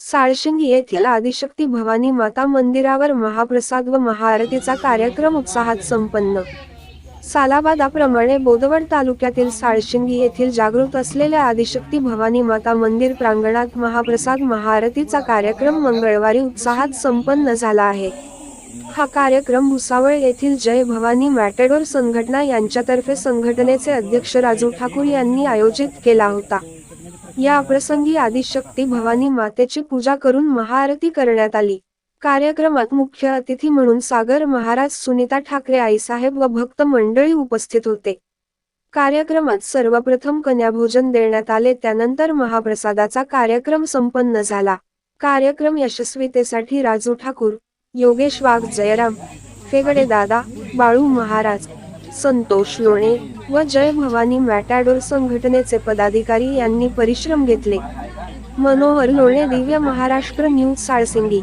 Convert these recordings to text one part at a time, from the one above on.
साळशिंगी येथील आदिशक्ती भवानी माता मंदिरावर महाप्रसाद व महाआरतीचा कार्यक्रम उत्साहात संपन्न. सालाबादाप्रमाणे बोदवड तालुक्यातील साळशिंगी येथील जागृत असलेल्या आदिशक्ती भवानी माता मंदिर प्रांगणात महाप्रसाद महाआरतीचा कार्यक्रम मंगळवारी उत्साहात संपन्न झाला आहे. हा कार्यक्रम भुसावळ येथील जय भवानी मॅटेडोर संघटना यांच्यातर्फे संघटनेचे अध्यक्ष राजू ठाकूर यांनी आयोजित केला होता. या प्रसंगी आदिशक्ती भवानी मातेची पूजा करून महाआरती करण्यात आली. कार्यक्रमात मुख्य अतिथी म्हणून सागर महाराज सुनीता ठाकरे आईसाहेब व भक्त मंडळी उपस्थित होते. कार्यक्रमात सर्वप्रथम कन्याभोजन देण्यात आले त्यानंतर महाप्रसादाचा कार्यक्रम संपन्न झाला. कार्यक्रम यशस्वीतेसाठी राजू ठाकूर योगेश वाघ जयराम फेगडे दादा बाळू महाराज संतोष लोणे व जय भवानी मॅटॅडोर संघटनेचे पदाधिकारी यांनी परिश्रम घेतले. मनोहर लोणे दिव्य महाराष्ट्र न्यूज साळसिंगी.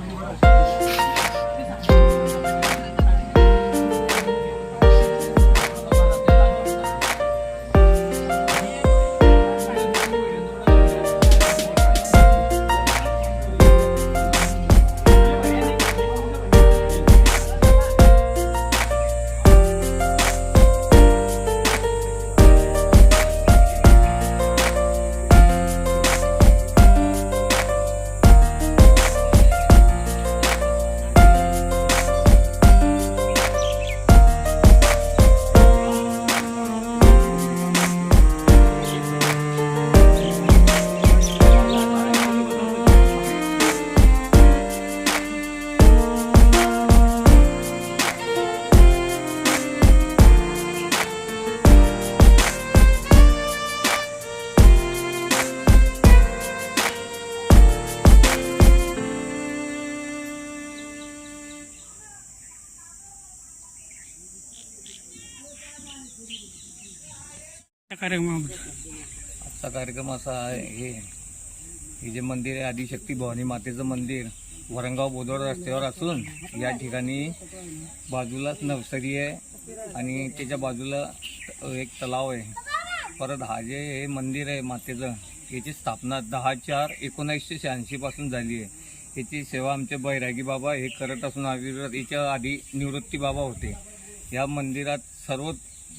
कार्यक्रम आजचा कार्यक्रम असा आहे हे हे जे मंदिर आहे आदिशक्ती भवानी मातेचं मंदिर वरंगाव बोदोड रस्त्यावर असून या ठिकाणी बाजूलाच नर्सरी आहे आणि त्याच्या बाजूला एक तलाव आहे. परत हा जे हे मंदिर आहे मातेचं याची स्थापना दहा चार एकोणीसशे शहाऐंशीपासून झाली आहे. याची सेवा आमचे बैरागी बाबा हे करत असून आयुर्वेद याच्या आधी निवृत्ती बाबा होते. या मंदिरात सर्व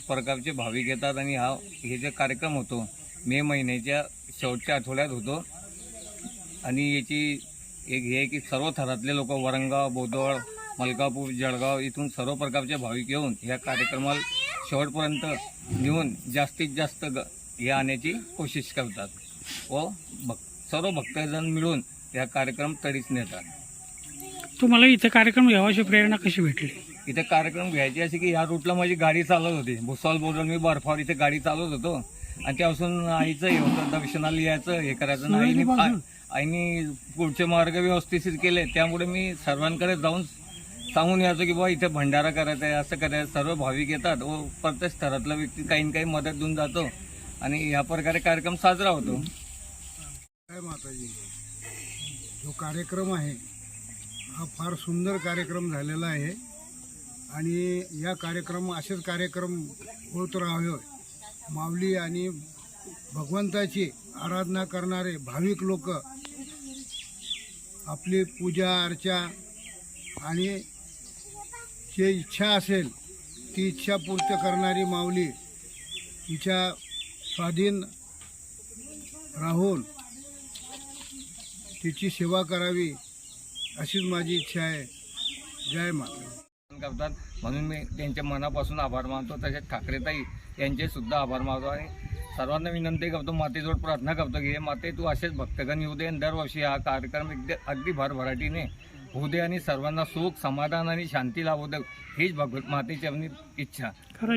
प्रकारचे भाविक येतात आणि हा हे जे कार्यक्रम होतो मे महिन्याच्या शेवटच्या आठवड्यात होतो. आणि याची एक हे आहे की सर्व थरातले लोक वरंगाव बोदवळ मलकापूर जळगाव इथून सर्व प्रकारचे भाविक येऊन या कार्यक्रमाला शेवटपर्यंत नेऊन जास्तीत जास्त ग हे आणण्याची कोशिश करतात व भक् सर्व भक्तजण मिळून या कार्यक्रम तडीच नेतात. तुम्हाला इथे कार्यक्रम घ्यावाची प्रेरणा कशी भेटली? इथे कार्यक्रम घ्यायचे असे की ह्या रूटला माझी गाडी चालत होती. भुसावळ बोलून मी बर्फावर इथे गाडी चालवत होतो. आणि त्यापासून आईचं हे होतं दर्शनाला यायचं हे करायचं. आणि आईने आईने पुढचे मार्ग व्यवस्थित केले. त्यामुळे मी सर्वांकडे जाऊन सांगून यायचो की बाबा इथे भंडारा करायचा आहे असं करायचं सर्व भाविक येतात. व प्रत्येक स्तरातला व्यक्ती काही ना काही मदत देऊन जातो. आणि या प्रकारे कार्यक्रम साजरा होतो. जय माताजी? जो कार्यक्रम आहे हा फार सुंदर कार्यक्रम झालेला आहे. आणि या कार्यक्रम असेच कार्यक्रम होत राहावे. माऊली आणि भगवंताची आराधना करणारे भाविक लोक आपली पूजा अर्चा आणि जे इच्छा असेल ती इच्छा पूर्ण करणारी माऊली तिच्या स्वाधीन राहून तिची सेवा करावी अशीच माझी इच्छा आहे. जय माता करतात. म्हणून मी त्यांच्या मनापासून आभार मानतो. तसेच ठाकरेताई यांचेसुद्धा आभार मानतो. आणि सर्वांना विनंती करतो मातेजवळ प्रार्थना करतो की हे माते तू असेच भक्तगण येऊ दे. आणि दरवर्षी हा कार्यक्रम एकदा अगदी भरभराटीने होऊ दे आणि सर्वांना सुख समाधान आणि शांती लावू दे. हीच भगवत मातेची इच्छा. खरं